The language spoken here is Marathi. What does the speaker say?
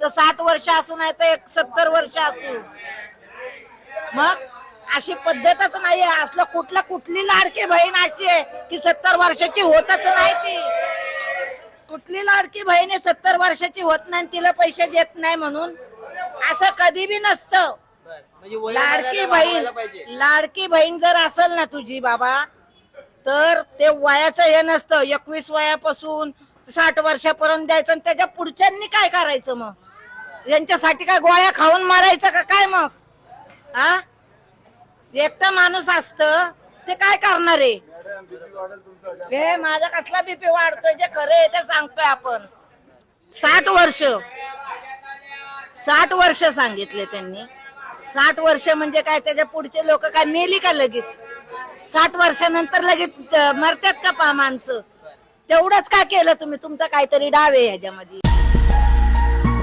तर साठ वर्ष असू नाही तर एक सत्तर वर्ष असू. मग अशी पद्धतच नाहीये. असलं कुठलं कुठली लाडकी बहीण अशी आहे की सत्तर वर्षाची होतच नाही ती. कुठली लाडकी बहीण सत्तर वर्षाची होत नाही आणि तिला पैसे देत नाही म्हणून. असं कधी बी नसतं. म्हणजे लाडकी बहीण लाडकी बहीण जर असेल ना तुझी बाबा तर ते वयाचं हे नसतं. एकवीस वयापासून साठ वर्षापर्यंत द्यायचं आणि त्याच्या पुढच्यांनी काय करायचं मग? यांच्यासाठी काय गोळ्या खाऊन मारायचं का काय मग? हा एकटा माणूस असत ते काय करणार आहे? हे माझा कसला बीपी वाढतोय जे खरं आहे ते सांगतोय आपण. साठ वर्ष. साठ वर्ष सांगितले त्यांनी. साठ वर्ष म्हणजे काय त्याच्या पुढचे लोक काय मेली का लगेच? साठ वर्षानंतर लगेच मरतात का पा माणसं? तेवढंच का केलं तुम्ही? तुमचा काहीतरी डाव आहे ह्याच्यामध्ये